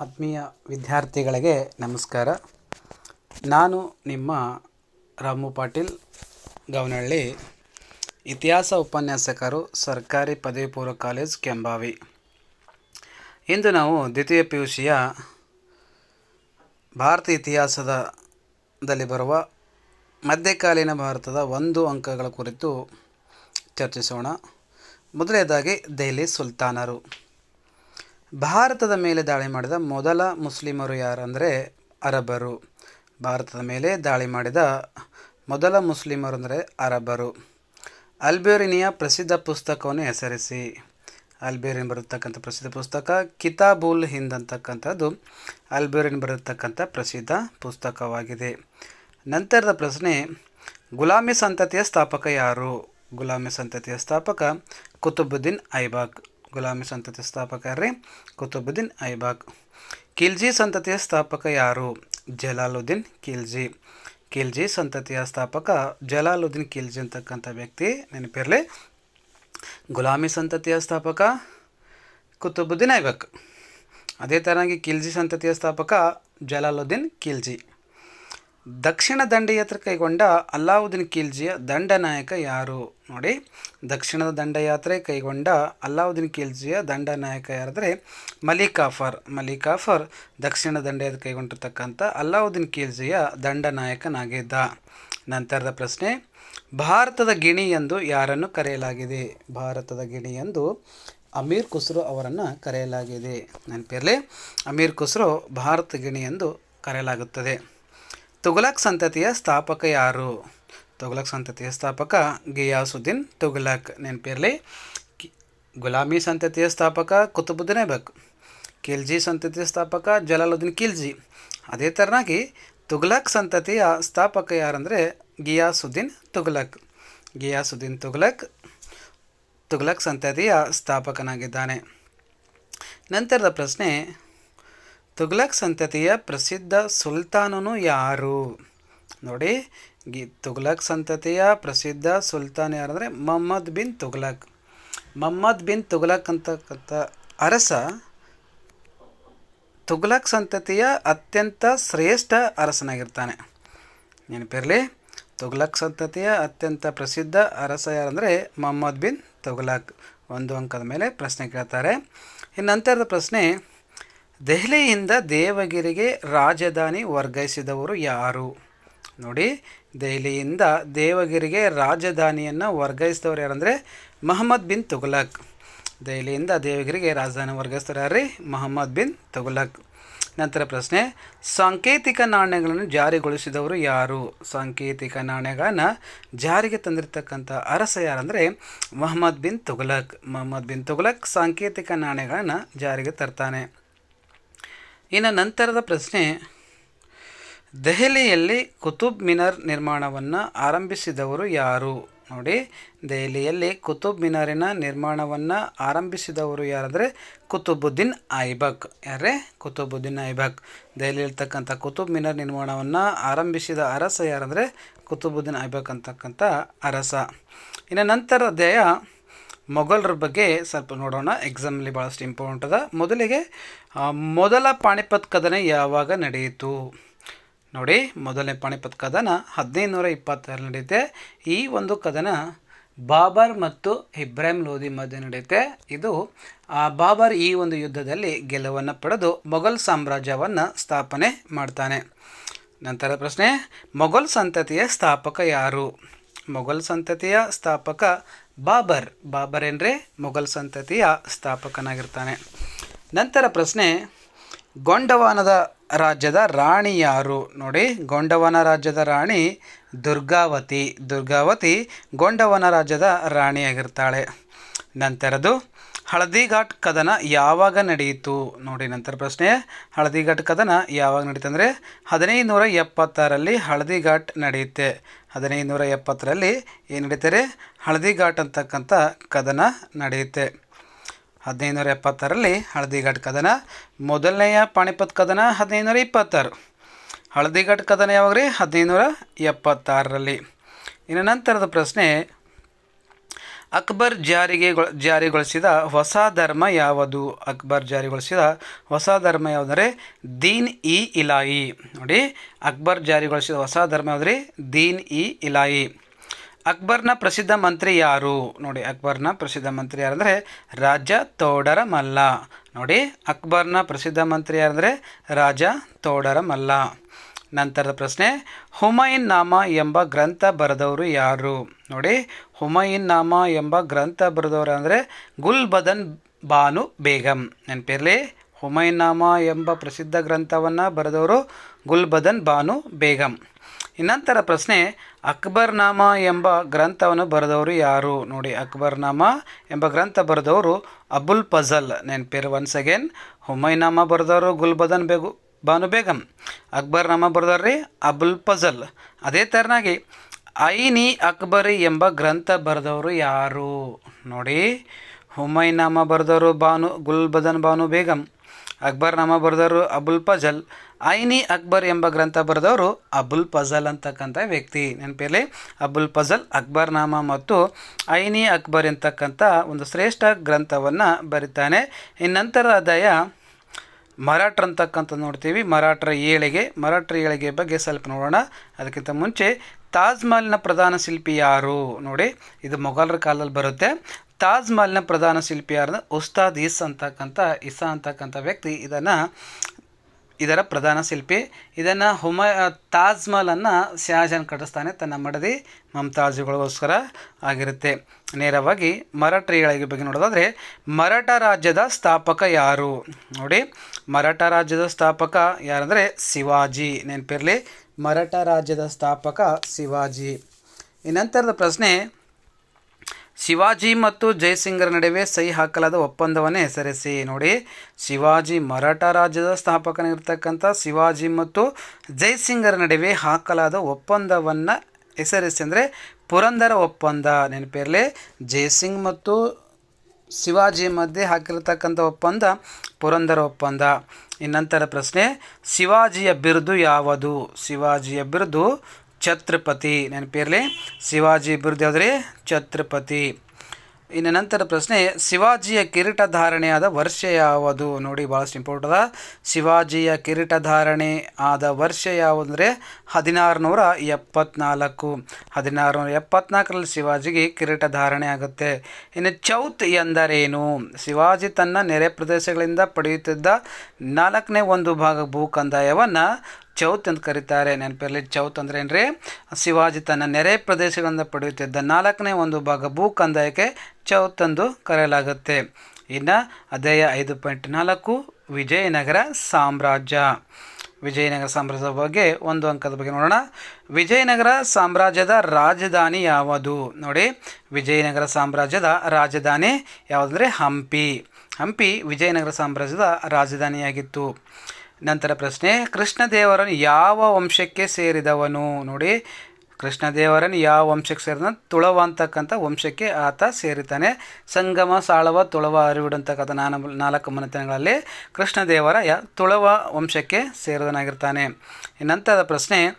ಆತ್ಮೀಯ ವಿದ್ಯಾರ್ಥಿಗಳಿಗೆ ನಮಸ್ಕಾರ. ನಾನು ನಿಮ್ಮ ರಾಮು ಪಾಟೀಲ್ ಗವನಹಳ್ಳಿ, ಇತಿಹಾಸ ಉಪನ್ಯಾಸಕರು, ಸರ್ಕಾರಿ ಪದವಿ ಪೂರ್ವ ಕಾಲೇಜ್ ಕೆಂಬಾವಿ. ಇಂದು ನಾವು ದ್ವಿತೀಯ ಪಿ ಯು ಸಿಯ ಭಾರತ ಇತಿಹಾಸದ ದಲ್ಲಿ ಬರುವ ಮಧ್ಯಕಾಲೀನ ಭಾರತದ ಒಂದು ಅಂಕಗಳ ಕುರಿತು ಚರ್ಚಿಸೋಣ. ಮೊದಲನೇದಾಗಿ ದೆಹಲಿ ಸುಲ್ತಾನರು. ಭಾರತದ ಮೇಲೆ ದಾಳಿ ಮಾಡಿದ ಮೊದಲ ಮುಸ್ಲಿಮರು ಯಾರಂದರೆ ಅರಬರು. ಭಾರತದ ಮೇಲೆ ದಾಳಿ ಮಾಡಿದ ಮೊದಲ ಮುಸ್ಲಿಮರು ಅಂದರೆ ಅರಬರು. ಅಲ್ಬೇರಿನಿಯ ಪ್ರಸಿದ್ಧ ಪುಸ್ತಕವನ್ನು ಹೆಸರಿಸಿ. ಅಲ್ಬೇರಿನ್ ಬರತಕ್ಕಂಥ ಪ್ರಸಿದ್ಧ ಪುಸ್ತಕ, ಕಿತಾಬುಲ್ ಹಿಂದ್ ಅಂತಕ್ಕಂಥದ್ದು ಅಲ್ಬೇರಿನ್ ಬರತಕ್ಕಂಥ ಪ್ರಸಿದ್ಧ ಪುಸ್ತಕವಾಗಿದೆ. ನಂತರದ ಪ್ರಶ್ನೆ, ಗುಲಾಮಿ ಸಂತತಿಯ ಸ್ಥಾಪಕ ಯಾರು? ಗುಲಾಮಿ ಸಂತತಿಯ ಸ್ಥಾಪಕ ಕುತುಬುದ್ದೀನ್ ಐಬಾಕ್. ಗುಲಾಮಿ ಸಂತತಿಯ ಸ್ಥಾಪಕ ಯಾರ್ರಿ? ಕುತುಬುದ್ದೀನ್ ಐಬಾಕ್. ಖಿಲ್ಜಿ ಸಂತತಿಯ ಸ್ಥಾಪಕ ಯಾರು? ಜಲಾಲುದ್ದೀನ್ ಖಿಲ್ಜಿ. ಖಿಲ್ಜಿ ಸಂತತಿಯ ಸ್ಥಾಪಕ ಜಲಾಲುದ್ದೀನ್ ಖಿಲ್ಜಿ ಅಂತಕ್ಕಂಥ ವ್ಯಕ್ತಿ ನೆನಪಿರಲಿ. ಗುಲಾಮಿ ಸಂತತಿಯ ಸ್ಥಾಪಕ ಕುತುಬುದ್ದೀನ್ ಐಬಕ್. ಅದೇ ಥರನಾಗಿ ಖಿಲ್ಜಿ ಸಂತತಿಯ ಸ್ಥಾಪಕ ಜಲಾಲುದ್ದೀನ್ ಖಿಲ್ಜಿ. ದಕ್ಷಿಣ ದಂಡಯಾತ್ರೆ ಕೈಗೊಂಡ ಅಲ್ಲಾವುದ್ದೀನ್ ಖಿಲ್ಜಿಯ ದಂಡನಾಯಕ ಯಾರು? ನೋಡಿ ದಕ್ಷಿಣದ ದಂಡಯಾತ್ರೆ ಕೈಗೊಂಡ ಅಲ್ಲಾವುದ್ದೀನ್ ಖಿಲ್ಜಿಯ ದಂಡನಾಯಕ ಯಾರಂದರೆ? ಮಲಿಕಾಫರ್. ಮಲಿಕಾಫರ್ ದಕ್ಷಿಣ ದಂಡಯಾತ್ರೆ ಕೈಗೊಂಡಿರ್ತಕ್ಕಂಥ ಅಲ್ಲಾವುದ್ದೀನ್ ಖಿಲ್ಜಿಯ ದಂಡನಾಯಕನಾಗಿದ್ದ ನಂತರದ ಪ್ರಶ್ನೆ, ಭಾರತದ ಗಿಣಿ ಎಂದು ಯಾರನ್ನು ಕರೆಯಲಾಗಿದೆ? ಭಾರತದ ಗಿಣಿ ಎಂದು ಅಮೀರ್ ಖುಸ್ರೋ ಅವರನ್ನು ಕರೆಯಲಾಗಿದೆ. ನೆನಪಿರಲಿ, ಅಮೀರ್ ಖುಸ್ರೋ ಭಾರತ ಗಿಣಿ ಎಂದು ಕರೆಯಲಾಗುತ್ತದೆ. ತುಘಲಕ್ ಸಂತತಿಯ ಸ್ಥಾಪಕ ಯಾರು? ತುಘಲಕ್ ಸಂತತಿಯ ಸ್ಥಾಪಕ ಗಿಯಾಸುದ್ದೀನ್ ತುಘಲಕ್. ನೆನಪಿರಲಿ ಗುಲಾಮಿ ಸಂತತಿಯ ಸ್ಥಾಪಕ ಕುತುಬುದ್ದೀನ್ ಐಬಕ್ ಖಿಲ್ಜಿ ಸಂತತಿಯ ಸ್ಥಾಪಕ ಜಲಾಲುದ್ದೀನ್ ಖಿಲ್ಜಿ. ಅದೇ ಥರನಾಗಿ ತುಘಲಕ್ ಸಂತತಿಯ ಸ್ಥಾಪಕ ಯಾರಂದರೆ ಗಿಯಾಸುದ್ದೀನ್ ತುಘಲಕ್. ಗಿಯಾಸುದ್ದೀನ್ ತುಘಲಕ್ ತುಘಲಕ್ ಸಂತತಿಯ ಸ್ಥಾಪಕನಾಗಿದ್ದಾನೆ. ನಂತರದ ಪ್ರಶ್ನೆ ತುಘಲಕ್ ಸಂತತಿಯ ಪ್ರಸಿದ್ಧ ಸುಲ್ತಾನನು ಯಾರು? ನೋಡಿ, ಗಿ ತುಗ್ಲಕ್ ಸಂತತಿಯ ಪ್ರಸಿದ್ಧ ಸುಲ್ತಾನ್ ಯಾರಂದರೆ ಮೊಹಮ್ಮದ್ ಬಿನ್ ತುಗ್ಲಕ್ ಮೊಹಮ್ಮದ್ ಬಿನ್ ತುಗ್ಲಕ್ ಅಂತಕ್ಕಂಥ ಅರಸ ತುಗ್ಲಕ್ ಸಂತತಿಯ ಅತ್ಯಂತ ಶ್ರೇಷ್ಠ ಅರಸನಾಗಿರ್ತಾನೆ. ನೆನಪಿರಲಿ ತುಗ್ಲಕ್ ಸಂತತಿಯ ಅತ್ಯಂತ ಪ್ರಸಿದ್ಧ ಅರಸ ಯಾರಂದರೆ ಮೊಹಮ್ಮದ್ ಬಿನ್ ತುಗ್ಲಕ್ ಒಂದು ಅಂಕದ ಮೇಲೆ ಪ್ರಶ್ನೆ ಕೇಳ್ತಾರೆ. ಇನ್ನು ನಂತರದ ಪ್ರಶ್ನೆ ದೆಹಲಿಯಿಂದ ದೇವಗಿರಿಗೆ ರಾಜಧಾನಿ ವರ್ಗಾಯಿಸಿದವರು ಯಾರು? ನೋಡಿ, ದೆಹಲಿಯಿಂದ ದೇವಗಿರಿಗೆ ರಾಜಧಾನಿಯನ್ನು ವರ್ಗಾಯಿಸಿದವರು ಯಾರಂದರೆ ಮಹಮ್ಮದ್ ಬಿನ್ ತುಘಲಕ್. ದೆಹಲಿಯಿಂದ ದೇವಗಿರಿಗೆ ರಾಜಧಾನಿ ವರ್ಗಾಯಿಸ್ತಾರೆ ಯಾರ್ರಿ? ಮಹಮ್ಮದ್ ಬಿನ್ ತುಘಲಕ್. ನಂತರ ಪ್ರಶ್ನೆ, ಸಾಂಕೇತಿಕ ನಾಣ್ಯಗಳನ್ನು ಜಾರಿಗೊಳಿಸಿದವರು ಯಾರು? ಸಾಂಕೇತಿಕ ನಾಣ್ಯಗಳನ್ನು ಜಾರಿಗೆ ತಂದಿರತಕ್ಕಂಥ ಅರಸ ಯಾರಂದರೆ ಮೊಹಮ್ಮದ್ ಬಿನ್ ತುಘಲಕ್. ಮೊಹಮ್ಮದ್ ಬಿನ್ ತುಘಲಕ್ ಸಾಂಕೇತಿಕ ನಾಣ್ಯಗಳನ್ನು ಜಾರಿಗೆ ತರ್ತಾನೆ. ಇನ್ನು ನಂತರದ ಪ್ರಶ್ನೆ, ದೆಹಲಿಯಲ್ಲಿ ಕುತುಬ್ ಮಿನಾರ್ ನಿರ್ಮಾಣವನ್ನು ಆರಂಭಿಸಿದವರು ಯಾರು? ನೋಡಿ, ದೆಹಲಿಯಲ್ಲಿ ಕುತುಬ್ ಮಿನಾರಿನ ನಿರ್ಮಾಣವನ್ನು ಆರಂಭಿಸಿದವರು ಯಾರಂದರೆ, ಕುತುಬುದ್ದೀನ್ ಐಬಕ್. ಯಾರೇ ಕುತುಬುದ್ದೀನ್ ಐಬಕ್. ದೆಹಲಿಯಲ್ಲಿರ್ತಕ್ಕಂಥ ಕುತುಬ್ ಮಿನಾರ್ ನಿರ್ಮಾಣವನ್ನು ಆರಂಭಿಸಿದ ಅರಸ ಯಾರಂದರೆ, ಕುತುಬುದ್ದೀನ್ ಐಬಕ್ ಅಂತಕ್ಕಂಥ ಅರಸ. ಇನ್ನು ನಂತರ ಅಧ್ಯಾಯ ಮೊಘಲರ ಬಗ್ಗೆ ಸ್ವಲ್ಪ ನೋಡೋಣ. ಎಕ್ಸಾಮಲ್ಲಿ ಭಾಳಷ್ಟು ಇಂಪಾರ್ಟೆಂಟ್ ಅದ. ಮೊದಲಿಗೆ ಮೊದಲ ಪಾಣಿಪತ್ ಕದನ ಯಾವಾಗ ನಡೆಯಿತು? ನೋಡಿ, ಮೊದಲನೇ ಪಾಣಿಪತ್ ಕದನ ಹದಿನೈದು ನೂರ ಇಪ್ಪತ್ತಾರು ನಡೆಯುತ್ತೆ. ಈ ಒಂದು ಕದನ ಬಾಬರ್ ಮತ್ತು ಇಬ್ರಾಹಿಂ ಲೋಧಿ ಮಧ್ಯೆ ನಡೆಯುತ್ತೆ. ಇದು ಬಾಬರ್ ಈ ಒಂದು ಯುದ್ಧದಲ್ಲಿ ಗೆಲುವನ್ನು ಪಡೆದು ಮೊಘಲ್ ಸಾಮ್ರಾಜ್ಯವನ್ನು ಸ್ಥಾಪನೆ ಮಾಡ್ತಾನೆ. ನಂತರ ಪ್ರಶ್ನೆ, ಮೊಘಲ್ ಸಂತತಿಯ ಸ್ಥಾಪಕ ಯಾರು? ಮೊಘಲ್ ಸಂತತಿಯ ಸ್ಥಾಪಕ ಬಾಬರ್ ಬಾಬರ್ ಏನ್ರೆ ಮೊಘಲ್ ಸಂತತಿಯ ಸ್ಥಾಪಕನಾಗಿರ್ತಾನೆ. ನಂತರ ಪ್ರಶ್ನೆ, ಗೊಂಡವಾನದ ರಾಜ್ಯದ ರಾಣಿ ಯಾರು? ನೋಡಿ, ಗೊಂಡವನ ರಾಜ್ಯದ ರಾಣಿ ದುರ್ಗಾವತಿ. ದುರ್ಗಾವತಿ ಗೊಂಡವನ ರಾಜ್ಯದ ರಾಣಿಯಾಗಿರ್ತಾಳೆ. ನಂತರದು, ಹಳದಿಘಾಟ್ ಕದನ ಯಾವಾಗ ನಡೆಯಿತು? ನೋಡಿ, ನಂತರ ಪ್ರಶ್ನೆ, ಹಳದಿಘಾಟ್ ಕದನ ಯಾವಾಗ ನಡೀತು ಅಂದರೆ ಹದಿನೈದು ನೂರ ಎಪ್ಪತ್ತಾರಲ್ಲಿ ಹಳದಿಘಾಟ್ ನಡೆಯುತ್ತೆ. ಹದಿನೈದು ನೂರ ಎಪ್ಪತ್ತರಲ್ಲಿ ಏನು ನಡೀತಾರೆ? ಹಳದಿಘಾಟ್ ಅಂತಕ್ಕಂಥ ಕದನ ನಡೆಯುತ್ತೆ. ಹದಿನೈದುನೂರ ನೂರ ಹಳದಿ ಹಳದಿಘಾಟ್ ಕದನ, ಮೊದಲನೆಯ ಪಾಣಿಪತ್ ಕದನ ಹದಿನೈದುನೂರ ಇಪ್ಪತ್ತಾರು. ಹಳದಿಘಾಟ್ ಕದನ ಯಾವಾಗ ರೀ? ಹದಿನೈದುನೂರ ಎಪ್ಪತ್ತಾರರಲ್ಲಿ. ಇನ್ನು ನಂತರದ ಪ್ರಶ್ನೆ, ಅಕ್ಬರ್ ಜಾರಿಗೆ ಜಾರಿಗೊಳಿಸಿದ ಹೊಸ ಧರ್ಮ ಯಾವುದು? ಅಕ್ಬರ್ ಜಾರಿಗೊಳಿಸಿದ ಹೊಸ ಧರ್ಮ ಯಾವುದಂದರೆ ದೀನ್ ಇ ಇಲಾಯಿ. ನೋಡಿ, ಅಕ್ಬರ್ ಜಾರಿಗೊಳಿಸಿದ ಹೊಸ ಧರ್ಮ ಯಾವುದ್ರಿ ದೀನ್ ಇ ಇಲಾಯಿ. ಅಕ್ಬರ್ನ ಪ್ರಸಿದ್ಧ ಮಂತ್ರಿ ಯಾರು? ನೋಡಿ, ಅಕ್ಬರ್ನ ಪ್ರಸಿದ್ಧ ಮಂತ್ರಿ ಯಾರಂದರೆ ರಾಜ ತೋಡರ ಮಲ್ಲ ನೋಡಿ, ಅಕ್ಬರ್ನ ಪ್ರಸಿದ್ಧ ಮಂತ್ರಿ ಯಾರಂದರೆ ರಾಜ ತೋಡರ ಮಲ್ಲ ನಂತರದ ಪ್ರಶ್ನೆ ಹುಮಯಿನ್ ನಾಮ ಎಂಬ ಗ್ರಂಥ ಬರೆದವರು ಯಾರು? ನೋಡಿ ಹುಮಯಿನ್ ನಾಮ ಎಂಬ ಗ್ರಂಥ ಬರೆದವರು ಅಂದರೆ ಗುಲ್ಬದನ್ ಬಾನು ಬೇಗಂ. ನೆನಪಿರಲಿ ಹುಮೈನ್ ನಾಮ ಎಂಬ ಪ್ರಸಿದ್ಧ ಗ್ರಂಥವನ್ನು ಬರೆದವರು ಗುಲ್ಬದನ್ ಬಾನು ಬೇಗಂ. ಇನ್ನಂತರ ಪ್ರಶ್ನೆ ಅಕ್ಬರ್ ನಾಮ ಎಂಬ ಗ್ರಂಥವನ್ನು ಬರೆದವರು ಯಾರು? ನೋಡಿ ಅಕ್ಬರ್ ನಾಮ ಎಂಬ ಗ್ರಂಥ ಬರೆದವರು ಅಬುಲ್ ಫಜಲ್. ನೆನಪಿರು ಒನ್ಸ್ ಅಗೇನ್ ಹುಮೈನಾಮ ಬರೆದವರು ಗುಲ್ಬದನ್ ಬೇಗು ಬಾನು ಬೇಗಂ. ಅಕ್ಬರ್ ನಾಮ ಬರೆದವ್ರಿ ಅಬುಲ್ ಫಜಲ್. ಅದೇ ಥರನಾಗಿ ಐನಿ ಅಕ್ಬರಿ ಎಂಬ ಗ್ರಂಥ ಬರೆದವರು ಯಾರು? ನೋಡಿ, ಹುಮೈನಾಮ ಬರೆದವರು ಬಾನು ಗುಲ್ಬದನ್ ಬಾನು ಬೇಗಂ. ಅಕ್ಬರ್ ನಾಮ ಬರೆದವರು ಅಬುಲ್ ಫಜಲ್. ಐನಿ ಅಕ್ಬರ್ ಎಂಬ ಗ್ರಂಥ ಬರೆದವರು ಅಬುಲ್ ಫಜಲ್ ಅಂತಕ್ಕಂಥ ವ್ಯಕ್ತಿ. ನೆನಪಿರಲಿ? ಅಬುಲ್ ಫಜಲ್ ಅಕ್ಬರ್ ನಾಮ ಮತ್ತು ಐನಿ ಅಕ್ಬರ್ ಎಂತಕ್ಕಂಥ ಒಂದು ಶ್ರೇಷ್ಠ ಗ್ರಂಥವನ್ನು ಬರೀತಾನೆ. ಇನ್ನಂತರ ಅದಾಯ ಮರಾಠ್ರ ಅಂತಕ್ಕಂಥ ನೋಡ್ತೀವಿ. ಮರಾಠರ ಏಳಿಗೆ ಮರಾಠರ ಏಳಿಗೆ ಬಗ್ಗೆ ಸ್ವಲ್ಪ ನೋಡೋಣ. ಅದಕ್ಕಿಂತ ಮುಂಚೆ ತಾಜ್ ಮಹಲ್ನ ಪ್ರಧಾನ ಶಿಲ್ಪಿ ಯಾರು ನೋಡಿ, ಇದು ಮೊಘಲರ ಕಾಲದಲ್ಲಿ ಬರುತ್ತೆ. ತಾಜ್ ಮಹಲ್ನ ಪ್ರಧಾನ ಶಿಲ್ಪಿ ಯಾರು ಉಸ್ತಾದ್ ಇಸ್ ಅಂತಕ್ಕಂಥ, ಇಸಾ ಅಂತಕ್ಕಂಥ ವ್ಯಕ್ತಿ. ಇದನ್ನು ಇದರ ಪ್ರಧಾನ ಶಿಲ್ಪಿ. ಇದನ್ನು ಹುಮ ತಾಜ್ ಮಹಲನ್ನು ಶಹಜಾನ್ ಕಟ್ಟಿಸ್ತಾನೆ ತನ್ನ ಮಡದಿ ಮಮತಾಜ್ಗಳಿಗೋಸ್ಕರ ಆಗಿರುತ್ತೆ. ನೇರವಾಗಿ ಮರಾಠಿಗಳಿಗೆ ಬಗ್ಗೆ ನೋಡೋದಾದರೆ, ಮರಾಠ ರಾಜ್ಯದ ಸ್ಥಾಪಕ ಯಾರು? ನೋಡಿ, ಮರಾಠ ರಾಜ್ಯದ ಸ್ಥಾಪಕ ಯಾರಂದರೆ ಶಿವಾಜಿ. ನೆನಪಿರಲಿ, ಮರಾಠ ರಾಜ್ಯದ ಸ್ಥಾಪಕ ಶಿವಾಜಿ. ಈ ನಂತರದ ಪ್ರಶ್ನೆ ಶಿವಾಜಿ ಮತ್ತು ಜಯಸಿಂಗರ ನಡುವೆ ಸಹಿ ಹಾಕಲಾದ ಒಪ್ಪಂದವನ್ನೇ ಹೆಸರಿಸಿ. ನೋಡಿ, ಶಿವಾಜಿ ಮರಾಠ ರಾಜ್ಯದ ಸ್ಥಾಪಕನಿರ್ತಕ್ಕಂಥ ಶಿವಾಜಿ ಮತ್ತು ಜಯಸಿಂಗರ ನಡುವೆ ಹಾಕಲಾದ ಒಪ್ಪಂದವನ್ನು ಹೆಸರಿಸಿ ಅಂದರೆ ಪುರಂದರ ಒಪ್ಪಂದ ನೆನಪಿರಲಿ. ಜಯಸಿಂಗ್ ಮತ್ತು ಶಿವಾಜಿ ಮಧ್ಯೆ ಹಾಕಿರತಕ್ಕಂಥ ಒಪ್ಪಂದ ಪುರಂದರ ಒಪ್ಪಂದ. ಇನ್ನಂತರ ಪ್ರಶ್ನೆ, ಶಿವಾಜಿಯ ಬಿರುದು ಯಾವುದು? ಶಿವಾಜಿಯ ಬಿರುದು ಛತ್ರಪತಿ ನೆನಪಿರಲಿ ಶಿವಾಜಿ ಬಿರುದು ಛತ್ರಪತಿ. ಇನ್ನು ನಂತರ ಪ್ರಶ್ನೆ, ಶಿವಾಜಿಯ ಕಿರೀಟ ಧಾರಣೆ ಆದ ವರ್ಷ ಯಾವುದು? ನೋಡಿ ಭಾಳಷ್ಟು ಇಂಪಾರ್ಟದ ಅದ. ಶಿವಾಜಿಯ ಕಿರೀಟಧಾರಣೆ ಆದ ವರ್ಷ ಯಾವುದು ಅಂದರೆ ಹದಿನಾರು ನೂರ ಎಪ್ಪತ್ನಾಲ್ಕು. ಹದಿನಾರು ನೂರ ಎಪ್ಪತ್ನಾಲ್ಕರಲ್ಲಿ ಶಿವಾಜಿಗೆ ಕಿರೀಟಧಾರಣೆ ಆಗುತ್ತೆ. ಇನ್ನು ಚೌತ್ ಎಂದರೇನು? ಶಿವಾಜಿ ತನ್ನ ನೆರೆ ಪ್ರದೇಶಗಳಿಂದ ಪಡೆಯುತ್ತಿದ್ದ ನಾಲ್ಕನೇ ಒಂದು ಭಾಗ ಭೂ ಕಂದಾಯವನ್ನು ಚೌತ್ ಅಂತ ಕರೀತಾರೆ. ನೆನಪಿರಲಿ, ಚೌತ್ ಅಂದ್ರೆ ಏನ್ರಿ? ಶಿವಾಜಿ ತನ್ನ ನೆರೆ ಪ್ರದೇಶಗಳಿಂದ ಪಡೆಯುತ್ತಿದ್ದ ನಾಲ್ಕನೇ ಒಂದು ಭಾಗ ಭೂ ಕಂದಾಯಕ್ಕೆ ಚೌತ್ ಎಂದು ಕರೆಯಲಾಗುತ್ತೆ. ಇನ್ನು ಅದೇ ಐದು ಪಾಯಿಂಟ್ ನಾಲ್ಕು, ವಿಜಯನಗರ ಸಾಮ್ರಾಜ್ಯ. ವಿಜಯನಗರ ಸಾಮ್ರಾಜ್ಯದ ಬಗ್ಗೆ ಒಂದು ಅಂಕದ ಬಗ್ಗೆ ನೋಡೋಣ. ವಿಜಯನಗರ ಸಾಮ್ರಾಜ್ಯದ ರಾಜಧಾನಿ ಯಾವುದು? ನೋಡಿ, ವಿಜಯನಗರ ಸಾಮ್ರಾಜ್ಯದ ರಾಜಧಾನಿ ಯಾವುದಂದರೆ ಹಂಪಿ. ಹಂಪಿ ವಿಜಯನಗರ ಸಾಮ್ರಾಜ್ಯದ ರಾಜಧಾನಿಯಾಗಿತ್ತು. ನಂತರ ಪ್ರಶ್ನೆ, ಕೃಷ್ಣದೇವರನ್ನು ಯಾವ ವಂಶಕ್ಕೆ ಸೇರಿದವನು? ನೋಡಿ, ಕೃಷ್ಣದೇವರನ್ನು ಯಾವ ವಂಶಕ್ಕೆ ಸೇರಿದ ತುಳವ ಅಂತಕ್ಕಂಥ ವಂಶಕ್ಕೆ ಆತ ಸೇರಿತಾನೆ ಸಂಗಮ, ಸಾಳವ, ತುಳವ ಅರಿವಿಡಂತಕ್ಕಂಥ ನಾನ ನಾಲ್ಕು ಮನೆತನಗಳಲ್ಲಿ ಯಾ ತುಳವ ವಂಶಕ್ಕೆ ಸೇರಿದನಾಗಿರ್ತಾನೆ ನಂತರದ ಪ್ರಶ್ನೆ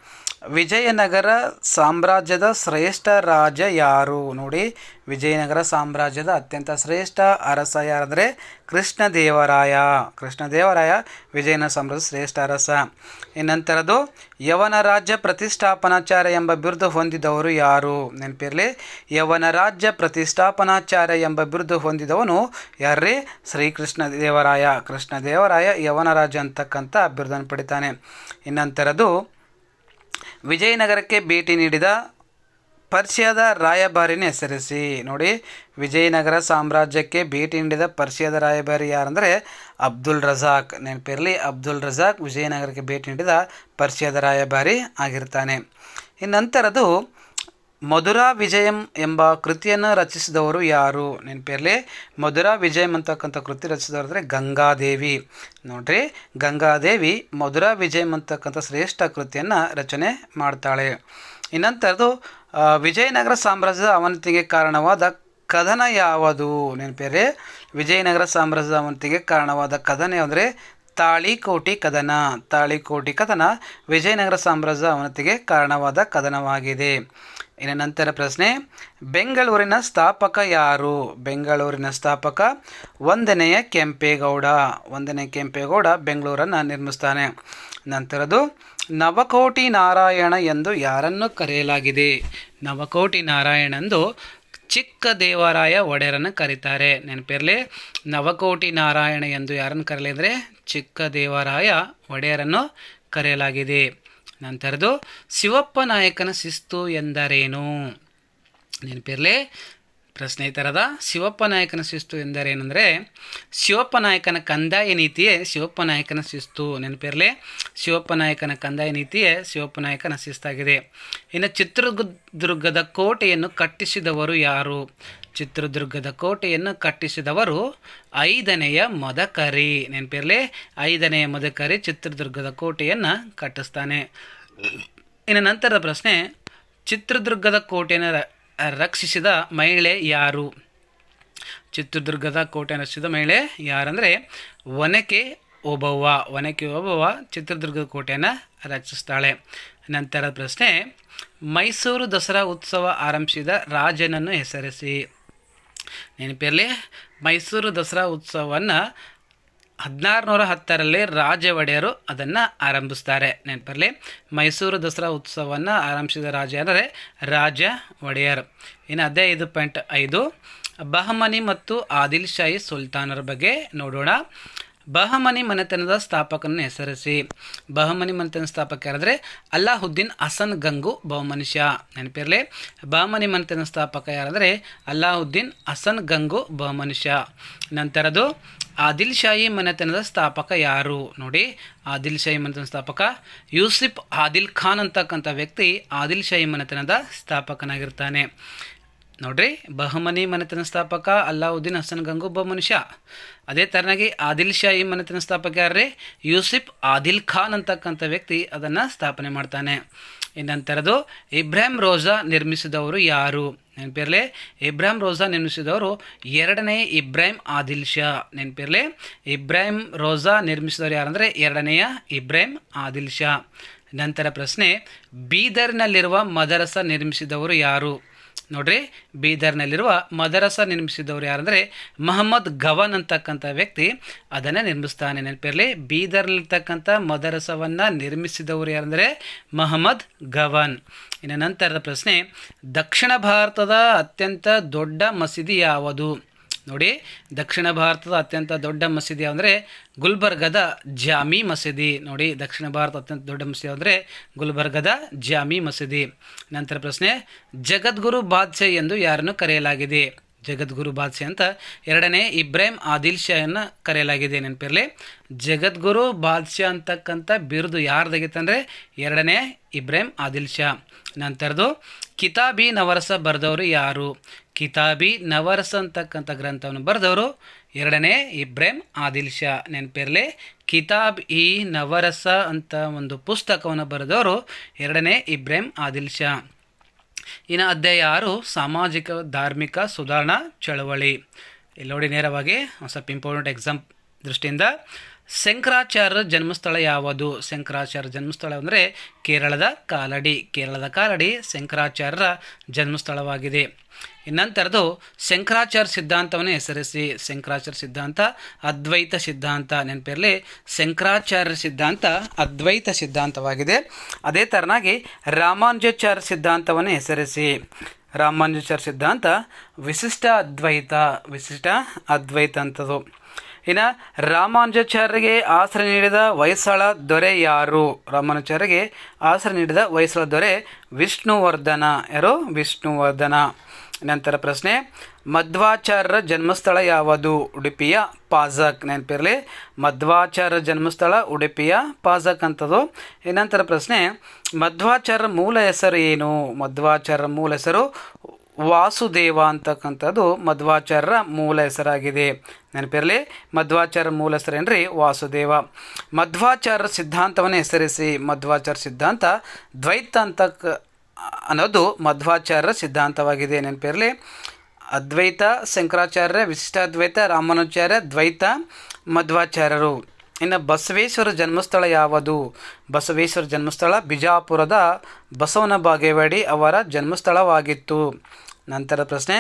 ವಿಜಯನಗರ ಸಾಮ್ರಾಜ್ಯದ ಶ್ರೇಷ್ಠ ರಾಜ ಯಾರು? ನೋಡಿ, ವಿಜಯನಗರ ಸಾಮ್ರಾಜ್ಯದ ಅತ್ಯಂತ ಶ್ರೇಷ್ಠ ಅರಸ ಯಾರಂದರೆ? ಕೃಷ್ಣದೇವರಾಯ. ಕೃಷ್ಣದೇವರಾಯ ವಿಜಯನಗರ ಸಾಮ್ರಾಜ್ಯದ ಶ್ರೇಷ್ಠ ಅರಸ. ಇನ್ನಂತರದು? ಯವನ ರಾಜ್ಯ ಪ್ರತಿಷ್ಠಾಪನಾಚಾರ್ಯ ಎಂಬ ಬಿರುದು ಹೊಂದಿದವರು ಯಾರು? ನೆನಪಿರಲಿ. ಯವನ ರಾಜ್ಯ ಪ್ರತಿಷ್ಠಾಪನಾಚಾರ್ಯ ಎಂಬ ಬಿರುದು ಹೊಂದಿದವನು ಯಾರ್ರೀ? ಶ್ರೀಕೃಷ್ಣದೇವರಾಯ. ಕೃಷ್ಣದೇವರಾಯ ಯವನ ರಾಜ ಅಂತಕ್ಕಂಥ ಬಿರುದನ್ನು ಪಡಿತಾನೆ. ಇನ್ನಂತರದು? ವಿಜಯನಗರಕ್ಕೆ ಭೇಟಿ ನೀಡಿದ ಪರ್ಷಿಯಾದ ರಾಯಭಾರಿನ ಹೆಸರಿಸಿ. ನೋಡಿ, ವಿಜಯನಗರ ಸಾಮ್ರಾಜ್ಯಕ್ಕೆ ಭೇಟಿ ನೀಡಿದ ಪರ್ಷಿಯಾದ ರಾಯಭಾರಿ ಯಾರಂದರೆ ಅಬ್ದುಲ್ ರಜಾಕ್. ನೆನಪಿರಲಿ, ಅಬ್ದುಲ್ ರಜಾಕ್ ವಿಜಯನಗರಕ್ಕೆ ಭೇಟಿ ನೀಡಿದ ಪರ್ಷಿಯಾದ ರಾಯಭಾರಿ ಆಗಿರ್ತಾನೆ. ಇನ್ನಂತರದು ಮಧುರಾ ವಿಜಯಂ ಎಂಬ ಕೃತಿಯನ್ನು ರಚಿಸಿದವರು ಯಾರು? ನೆನಪಿರಲಿ ಮಧುರಾ ವಿಜಯಂ ಅಂತಕ್ಕಂಥ ಕೃತಿ ರಚಿಸಿದವರು ಅಂದರೆ ಗಂಗಾದೇವಿ. ನೋಡ್ರಿ, ಗಂಗಾದೇವಿ ಮಧುರಾ ವಿಜಯಂ ಅಂತಕ್ಕಂಥ ಶ್ರೇಷ್ಠ ಕೃತಿಯನ್ನು ರಚನೆ ಮಾಡ್ತಾಳೆ. ಇನ್ನಂತರದು ವಿಜಯನಗರ ಸಾಮ್ರಾಜ್ಯದ ಅವನತಿಗೆ ಕಾರಣವಾದ ಕದನ ಯಾವುದು? ನೆನಪಿರಲಿ ವಿಜಯನಗರ ಸಾಮ್ರಾಜ್ಯದ ಅವನತಿಗೆ ಕಾರಣವಾದ ಕದನ ಅಂದರೆ ತಾಳಿಕೋಟಿ ಕದನ. ತಾಳಿಕೋಟಿ ಕದನ ವಿಜಯನಗರ ಸಾಮ್ರಾಜ್ಯದ ಅವನತಿಗೆ ಕಾರಣವಾದ ಕದನವಾಗಿದೆ. ಇನ್ನು ನಂತರ ಪ್ರಶ್ನೆ, ಬೆಂಗಳೂರಿನ ಸ್ಥಾಪಕ ಯಾರು? ಬೆಂಗಳೂರಿನ ಸ್ಥಾಪಕ ಒಂದನೆಯ ಕೆಂಪೇಗೌಡ. ಒಂದನೇ ಕೆಂಪೇಗೌಡ ಬೆಂಗಳೂರನ್ನು ನಿರ್ಮಿಸ್ತಾನೆ. ನಂತರದು, ನವಕೋಟಿ ನಾರಾಯಣ ಎಂದು ಯಾರನ್ನು ಕರೆಯಲಾಗಿದೆ? ನವಕೋಟಿ ನಾರಾಯಣ ಎಂದು ಚಿಕ್ಕ ದೇವರಾಯ ಒಡೆಯರನ್ನು ಕರೀತಾರೆ. ನೆನಪಿರಲಿ, ನವಕೋಟಿ ನಾರಾಯಣ ಎಂದು ಯಾರನ್ನು ಕರೆಯಲಿದ್ರೆ ಚಿಕ್ಕ ದೇವರಾಯ ಒಡೆಯರನ್ನು ಕರೆಯಲಾಗಿದೆ. ನಂತರದು ಶಿವಪ್ಪ ನಾಯಕನ ಶಿಸ್ತು ಎಂದರೇನು? ನೆನಪಿರಲಿ ಸ್ನೇಹಿತರದ ಶಿವಪ್ಪ ನಾಯಕನ ಶಿಸ್ತು ಎಂದರೇನೆಂದರೆ ಶಿವಪ್ಪ ನಾಯಕನ ಕಂದಾಯ ನೀತಿಯೇ ಶಿವಪ್ಪ ನಾಯಕನ ಶಿಸ್ತು. ನೆನಪಿರಲಿ ಶಿವಪ್ಪ ನಾಯಕನ ಕಂದಾಯ ನೀತಿಯೇ ಶಿವಪ್ಪ ನಾಯಕನ ಶಿಸ್ತಾಗಿದೆ. ಇನ್ನು ಚಿತ್ರದುರ್ಗದ ಕೋಟೆಯನ್ನು ಕಟ್ಟಿಸಿದವರು ಯಾರು? ಚಿತ್ರದುರ್ಗದ ಕೋಟೆಯನ್ನು ಕಟ್ಟಿಸಿದವರು ಐದನೆಯ ಮದಕರಿ. ನೆನಪಿರಲಿ, ಐದನೆಯ ಮದಕರಿ ಚಿತ್ರದುರ್ಗದ ಕೋಟೆಯನ್ನು ಕಟ್ಟಿಸ್ತಾನೆ. ಇನ್ನು ನಂತರದ ಪ್ರಶ್ನೆ, ಚಿತ್ರದುರ್ಗದ ಕೋಟೆಯನ್ನು ರಕ್ಷಿಸಿದ ಮಹಿಳೆ ಯಾರು? ಚಿತ್ರದುರ್ಗದ ಕೋಟೆ ರಕ್ಷಿಸಿದ ಮಹಿಳೆ ಯಾರಂದರೆ ಒನಕೆ ಒಬವ್ವ ಒನಕೆ ಒಬವ್ವ ಚಿತ್ರದುರ್ಗದ ಕೋಟೆಯನ್ನು ರಕ್ಷಿಸ್ತಾಳೆ ನಂತರದ ಪ್ರಶ್ನೆ, ಮೈಸೂರು ದಸರಾ ಉತ್ಸವ ಆರಂಭಿಸಿದ ರಾಜನನ್ನು ಹೆಸರಿಸಿ. ನೆನಪಿರಲಿ, ಮೈಸೂರು ದಸರಾ ಉತ್ಸವವನ್ನು ಹದಿನಾರು ನೂರ ಹತ್ತರಲ್ಲಿ ರಾಜ ಒಡೆಯರು ಅದನ್ನು ಆರಂಭಿಸ್ತಾರೆ. ನೆನಪಿರಲಿ? ಮೈಸೂರು ದಸರಾ ಉತ್ಸವವನ್ನು ಆರಂಭಿಸಿದ ರಾಜ ಅಂದರೆ ರಾಜ ಒಡೆಯರ್ ಇನ್ನು ಅದೇ ಐದು ಪಾಯಿಂಟ್ ಐದು, ಬಹಮನಿ ಮತ್ತು ಆದಿಲ್ ಶಾಹಿ ಸುಲ್ತಾನರ ಬಗ್ಗೆ ನೋಡೋಣ. ಬಹಮನಿ ಮನೆತನದ ಸ್ಥಾಪಕನ ಹೆಸರಿಸಿ. ಬಹಮನಿ ಮನೆತನ ಸ್ಥಾಪಕ ಯಾರಂದರೆ ಅಲ್ಲಾಹುದ್ದೀನ್ ಹಸನ್ ಗಂಗು ಬಹುಮನುಷ್ಯ. ನೆನಪಿರಲಿ? ಬಹಮನಿ ಮನೆತನ ಸ್ಥಾಪಕ ಯಾರಂದರೆ ಅಲ್ಲಾಹುದ್ದೀನ್ ಹಸನ್ ಗಂಗು ಬಹುಮನುಷ್ಯ. ನಂತರದು ಆದಿಲ್ ಶಾಹಿ ಮನೆತನದ ಸ್ಥಾಪಕ ಯಾರು? ನೋಡಿ ಆದಿಲ್ ಶಾಹಿ ಮನೆತನದ ಸ್ಥಾಪಕ ಯೂಸಿಫ್ ಆದಿಲ್ ಖಾನ್ ಅಂತಕ್ಕಂಥ ವ್ಯಕ್ತಿ ಆದಿಲ್ ಶಾಹಿ ಮನೆತನದ ಸ್ಥಾಪಕನಾಗಿರ್ತಾನೆ. ನೋಡ್ರಿ, ಬಹಮನಿ ಮನೆತನ ಸ್ಥಾಪಕ ಅಲ್ಲಾವುದ್ದೀನ್ ಹಸನ್ ಗಂಗು ಒಬ್ಬ ಮನುಷ್ಯ. ಅದೇ ಥರನಾಗಿ ಆದಿಲ್ ಶಾಹಿ ಮನೆತನ ಸ್ಥಾಪಕ ಯಾರ್ರಿ? ಯೂಸಿಫ್ ಆದಿಲ್ ಖಾನ್ ಅಂತಕ್ಕಂಥ ವ್ಯಕ್ತಿ ಅದನ್ನು ಸ್ಥಾಪನೆ ಮಾಡ್ತಾನೆ. ಇನ್ನಂತರದು ಇಬ್ರಾಹಿಂ ರೋಜಾ ನಿರ್ಮಿಸಿದವರು ಯಾರು? ನೆನಪಿರಲಿ? ಇಬ್ರಾಹಿಂ ರೋಜಾ ನಿರ್ಮಿಸಿದವರು ಎರಡನೇ ಇಬ್ರಾಹಿಂ ಆದಿಲ್ ಶಾ ನೆನಪಿರಲಿ? ಇಬ್ರಾಹಿಂ ರೋಜಾ ನಿರ್ಮಿಸಿದವರು ಯಾರಂದರೆ? ಎರಡನೆಯ ಇಬ್ರಾಹಿಂ ಆದಿಲ್ ಶಾ ನಂತರ ಪ್ರಶ್ನೆ, ಬೀದರ್ನಲ್ಲಿರುವ ಮದರಸ ನಿರ್ಮಿಸಿದವರು ಯಾರು? ನೋಡ್ರಿ, ಬೀದರ್ನಲ್ಲಿರುವ ಮದರಸ ನಿರ್ಮಿಸಿದವರು ಯಾರಂದರೆ ಮಹಮ್ಮದ್ ಗವನ್ ಅಂತಕ್ಕಂಥ ವ್ಯಕ್ತಿ. ಅದನ್ನು ನಿರ್ಮಿಸ್ತಾನೆ, ನೆನಪಿರಲಿ. ಬೀದರ್ನಲ್ಲಿರ್ತಕ್ಕಂಥ ಮದರಸವನ್ನು ನಿರ್ಮಿಸಿದವರು ಯಾರಂದರೆ ಮಹಮ್ಮದ್ ಗವನ್ ಇನ್ನು ನಂತರದ ಪ್ರಶ್ನೆ, ದಕ್ಷಿಣ ಭಾರತದ ಅತ್ಯಂತ ದೊಡ್ಡ ಮಸೀದಿ ಯಾವುದು? ನೋಡಿ, ದಕ್ಷಿಣ ಭಾರತದ ಅತ್ಯಂತ ದೊಡ್ಡ ಮಸೀದಿ ಅಂದರೆ ಗುಲ್ಬರ್ಗದ ಜಾಮಿ ಮಸೀದಿ. ನೋಡಿ, ದಕ್ಷಿಣ ಭಾರತ ಅತ್ಯಂತ ದೊಡ್ಡ ಮಸೀದಿ ಅಂದರೆ ಗುಲ್ಬರ್ಗದ ಜಾಮಿ ಮಸೀದಿ. ನಂತರ ಪ್ರಶ್ನೆ, ಜಗದ್ಗುರು ಬಾದ್ಶೆ ಎಂದು ಯಾರನ್ನು ಕರೆಯಲಾಗಿದೆ? ಜಗದ್ಗುರು ಬಾದ್ಶಾ ಅಂತ ಎರಡನೇ ಇಬ್ರಾಹಿಂ ಆದಿಲ್ ಶಾಯನ್ನು ಕರೆಯಲಾಗಿದೆ. ನೆನಪಿರಲಿ? ಜಗದ್ಗುರು ಬಾದ್ಶಾ ಅಂತಕ್ಕಂಥ ಬಿರುದು ಯಾರ್ದಾಗಿತ್ತಂದರೆ ಎರಡನೇ ಇಬ್ರಾಹಿಂ ಆದಿಲ್ ಶಾ ನಂತರದು ಕಿತಾಬಿ ನವರಸ ಬರೆದವರು ಯಾರು? ಕಿತಾಬಿ ನವರಸ ಅಂತಕ್ಕಂಥ ಗ್ರಂಥವನ್ನು ಬರೆದವರು ಎರಡನೇ ಇಬ್ರಾಹಿಂ ಆದಿಲ್ ಶಾ ನೆನಪಿರಲಿ? ಕಿತಾಬ್ ಇ ನವರಸ ಅಂತ ಒಂದು ಪುಸ್ತಕವನ್ನು ಬರೆದವರು ಎರಡನೇ ಇಬ್ರಾಹಿಂ ಆದಿಲ್ ಶಾ ಇನ್ನು ಅಧ್ಯಾಯ ಆರು, ಸಾಮಾಜಿಕ ಧಾರ್ಮಿಕ ಸುಧಾರಣಾ ಚಳವಳಿ. ಇಲ್ಲಿ ನೋಡಿ ನೇರವಾಗಿ ಒಂದು ಸ್ವಲ್ಪ ಇಂಪಾರ್ಟೆಂಟ್ ಎಕ್ಸಾಮ್ ದೃಷ್ಟಿಯಿಂದ. ಶಂಕರಾಚಾರ್ಯರ ಜನ್ಮಸ್ಥಳ ಯಾವುದು? ಶಂಕರಾಚಾರ್ಯ ಜನ್ಮಸ್ಥಳ ಅಂದರೆ ಕೇರಳದ ಕಾಲಡಿ. ಕೇರಳದ ಕಾಲಡಿ ಶಂಕರಾಚಾರ್ಯರ ಜನ್ಮಸ್ಥಳವಾಗಿದೆ. ಇನ್ನಂತರದು ಶಂಕರಾಚಾರ್ಯ ಸಿದ್ಧಾಂತವನ್ನು ಹೆಸರಿಸಿ. ಶಂಕರಾಚಾರ್ಯ ಸಿದ್ಧಾಂತ, ಅದ್ವೈತ ಸಿದ್ಧಾಂತ ನೆನಪಿರಲಿ. ಶಂಕರಾಚಾರ್ಯ ಸಿದ್ಧಾಂತ ಅದ್ವೈತ ಸಿದ್ಧಾಂತವಾಗಿದೆ. ಅದೇ ಥರನಾಗಿ ರಾಮಾನುಜಾಚಾರ್ಯ ಸಿದ್ಧಾಂತವನ್ನು ಹೆಸರಿಸಿ. ರಾಮಾನುಜಾಚಾರ್ಯ ಸಿದ್ಧಾಂತ ವಿಶಿಷ್ಟ ಅದ್ವೈತ. ವಿಶಿಷ್ಟ ಅದ್ವೈತ ಅಂತದು. ಇನ್ನು ರಾಮಾನುಜಾಚಾರ್ಯರಿಗೆ ಆಸರೆ ನೀಡಿದ ಹೊಯ್ಸಳ ದೊರೆ ಯಾರು? ರಾಮಾನುಜಾಚಾರ್ಯರಿಗೆ ಆಸರೆ ನೀಡಿದ ಹೊಯ್ಸಳ ದೊರೆ ವಿಷ್ಣುವರ್ಧನ. ಯಾರು? ವಿಷ್ಣುವರ್ಧನ. ನಂತರ ಪ್ರಶ್ನೆ, ಮಧ್ವಾಚಾರ್ಯರ ಜನ್ಮಸ್ಥಳ ಯಾವುದು? ಉಡುಪಿಯ ಪಾಜಕ್. ನೆನಪಿರಲಿ, ಮಧ್ವಾಚಾರ್ಯರ ಜನ್ಮಸ್ಥಳ ಉಡುಪಿಯ ಪಾಜಕ್ ಅಂತದು. ನಂತರ ಪ್ರಶ್ನೆ, ಮಧ್ವಾಚಾರ್ಯರ ಮೂಲ ಹೆಸರು ಏನು? ಮಧ್ವಾಚಾರ್ಯರ ಮೂಲ ಹೆಸರು ವಾಸುದೇವ ಅಂತಕ್ಕಂಥದ್ದು ಮಧ್ವಾಚಾರ್ಯರ ಮೂಲ ಹೆಸರಾಗಿದೆ. ನೆನಪಿರಲಿ ಮಧ್ವಾಚಾರ್ಯ ಮೂಲ ಹೆಸರೇನ್ರಿ? ವಾಸುದೇವ. ಮಧ್ವಾಚಾರ್ಯರ ಸಿದ್ಧಾಂತವನ್ನು ಹೆಸರಿಸಿ ಮಧ್ವಾಚಾರ್ಯ ಸಿದ್ಧಾಂತ ದ್ವೈತ ಅಂತಕ್ಕ ಅನ್ನೋದು ಮಧ್ವಾಚಾರ್ಯರ ಸಿದ್ಧಾಂತವಾಗಿದೆ. ನೆನಪಿರಲಿ, ಅದ್ವೈತ, ಶಂಕರಾಚಾರ್ಯ, ವಿಶಿಷ್ಟಾದ್ವೈತ, ರಾಮಾನುಚಾರ್ಯ, ದ್ವೈತ, ಮಧ್ವಾಚಾರ್ಯರು. ಇನ್ನು ಬಸವೇಶ್ವರ ಜನ್ಮಸ್ಥಳ ಯಾವುದು? ಬಸವೇಶ್ವರ ಜನ್ಮಸ್ಥಳ ಬಿಜಾಪುರದ ಬಸವನ ಬಾಗೇವಾಡಿ ಅವರ ಜನ್ಮಸ್ಥಳವಾಗಿತ್ತು. ನಂತರ ಪ್ರಶ್ನೆ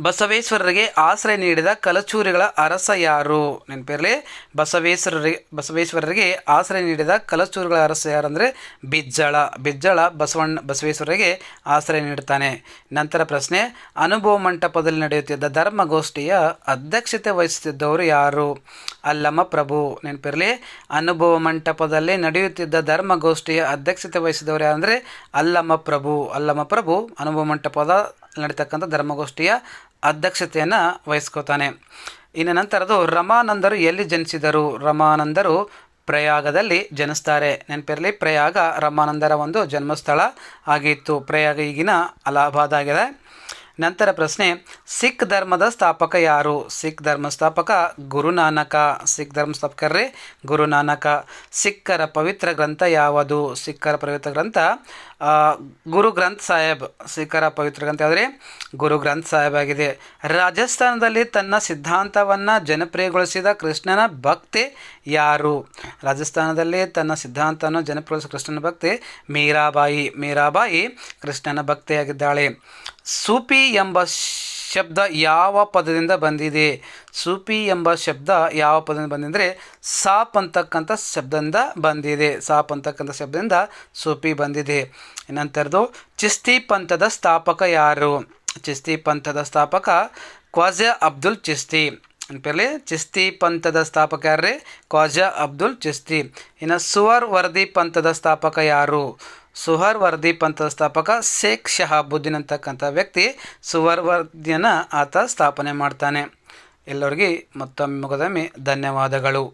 ಬಸವೇಶ್ವರರಿಗೆ ಆಶ್ರಯ ನೀಡಿದ ಕಲಚೂರಿಗಳ ಅರಸ ಯಾರು? ನೆನಪಿರಲಿ ಬಸವೇಶ್ವರರಿಗೆ ಬಸವೇಶ್ವರರಿಗೆ ಆಶ್ರಯ ನೀಡಿದ ಕಲಚೂರುಗಳ ಅರಸ ಯಾರು ಅಂದರೆ ಬಿಜ್ಜಳ. ಬಿಜ್ಜಳ ಬಸವಣ್ಣ, ಬಸವೇಶ್ವರರಿಗೆ ಆಶ್ರಯ ನೀಡುತ್ತಾನೆ ನಂತರ ಪ್ರಶ್ನೆ, ಅನುಭವ ಮಂಟಪದಲ್ಲಿ ನಡೆಯುತ್ತಿದ್ದ ಧರ್ಮಗೋಷ್ಠಿಯ ಅಧ್ಯಕ್ಷತೆ ವಹಿಸುತ್ತಿದ್ದವರು ಯಾರು? ಅಲ್ಲಮ್ಮ ಪ್ರಭು ನೆನಪಿರಲಿ ಅನುಭವ ಮಂಟಪದಲ್ಲಿ ನಡೆಯುತ್ತಿದ್ದ ಧರ್ಮಗೋಷ್ಠಿಯ ಅಧ್ಯಕ್ಷತೆ ವಹಿಸಿದವರು ಯಾರಂದರೆ ಅಲ್ಲಮ್ಮ ಪ್ರಭು. ಅಲ್ಲಮ್ಮ ಪ್ರಭು, ಅನುಭವ ಮಂಟಪದ ನಡೀತಕ್ಕಂಥ ಧರ್ಮಗೋಷ್ಠಿಯ ಅಧ್ಯಕ್ಷತೆಯನ್ನು ವಹಿಸ್ಕೋತಾನೆ. ಇನ್ನು ನಂತರದು ರಮಾನಂದರು ಎಲ್ಲಿ ಜನಿಸಿದರು? ರಮಾನಂದರು ಪ್ರಯಾಗದಲ್ಲಿ ಜನಿಸ್ತಾರೆ. ನೆನಪಿರಲಿ, ಪ್ರಯಾಗ ರಮಾನಂದರ ಒಂದು ಜನ್ಮಸ್ಥಳ ಆಗಿತ್ತು. ಪ್ರಯಾಗ ಈಗಿನ ಅಲಹಾಬಾದ್ ಆಗಿದೆ ನಂತರ ಪ್ರಶ್ನೆ, ಸಿಖ್ ಧರ್ಮದ ಸ್ಥಾಪಕ ಯಾರು? ಸಿಖ್ ಧರ್ಮ ಸ್ಥಾಪಕ ಗುರುನಾನಕ. ಸಿಖ್ ಧರ್ಮ ಸ್ಥಾಪಕರೇ ಗುರುನಾನಕ. ಸಿಖ್ಖರ ಪವಿತ್ರ ಗ್ರಂಥ ಯಾವುದು? ಸಿಖ್ಖರ ಪವಿತ್ರ ಗ್ರಂಥ ಗುರು ಗ್ರಂಥ್ ಸಾಹೇಬ್ ಸಿಖರ ಪವಿತ್ರ ಗ್ರಂಥ ಯಾವುದ್ರಿ? ಗುರು ಗ್ರಂಥ್ ಸಾಹೇಬ್ ಆಗಿದೆ. ರಾಜಸ್ಥಾನದಲ್ಲಿ ತನ್ನ ಸಿದ್ಧಾಂತವನ್ನು ಜನಪ್ರಿಯಗೊಳಿಸಿದ ಕೃಷ್ಣನ ಭಕ್ತಿ ಯಾರು? ರಾಜಸ್ಥಾನದಲ್ಲಿ ತನ್ನ ಸಿದ್ಧಾಂತವನ್ನು ಜನಪ್ರಿಯಗೊಳಿಸಿದ ಕೃಷ್ಣನ ಭಕ್ತಿ ಮೀರಾಬಾಯಿ. ಮೀರಾಬಾಯಿ ಕೃಷ್ಣನ ಭಕ್ತಿಯಾಗಿದ್ದಾಳೆ. ಸೂಪಿ ಎಂಬ ಶಬ್ದ ಯಾವ ಪದದಿಂದ ಬಂದಿದೆ? ಸೂಫಿ ಎಂಬ ಶಬ್ದ ಯಾವ ಪದದಿಂದ ಬಂದಿದೆ ಸಾಪ್ ಅಂತಕ್ಕಂಥ ಶಬ್ದದಿಂದ ಬಂದಿದೆ. ಸಾಪ್ ಅಂತಕ್ಕಂಥ ಶಬ್ದದಿಂದ ಸೂಫಿ ಬಂದಿದೆ. ನಂತರದು ಚಿಸ್ತಿ ಪಂಥದ ಸ್ಥಾಪಕ ಯಾರು? ಚಿಸ್ತಿ ಪಂಥದ ಸ್ಥಾಪಕ ಖ್ವಾಜಾ ಅಬ್ದುಲ್ ಚಿಸ್ತಿ. ನೆನಪಿರಲಿ ಚಿಸ್ತಿ ಪಂಥದ ಸ್ಥಾಪಕ ಯಾರ್ರಿ? ಖ್ವಾಜಾ ಅಬ್ದುಲ್ ಚಿಸ್ತಿ. ಇನ್ನು ಸುವರ್ ವರದಿ ಪಂಥದ ಸ್ಥಾಪಕ ಯಾರು? ಸುಹರ್ ವರ್ದಿ ಪಂಥದ ಸ್ಥಾಪಕ ಶೇಖ್ ಶಹಾಬುದ್ದೀನ್ ಅಂತಕ್ಕಂಥ ವ್ಯಕ್ತಿ ಸುಹರ್ ವರ್ದಿಯನ್ನು ಆತ ಸ್ಥಾಪನೆ ಮಾಡ್ತಾನೆ. ಎಲ್ಲರಿಗೆ ಮತ್ತೊಮ್ಮೆ ಮುಗದೊಮ್ಮೆ ಧನ್ಯವಾದಗಳು.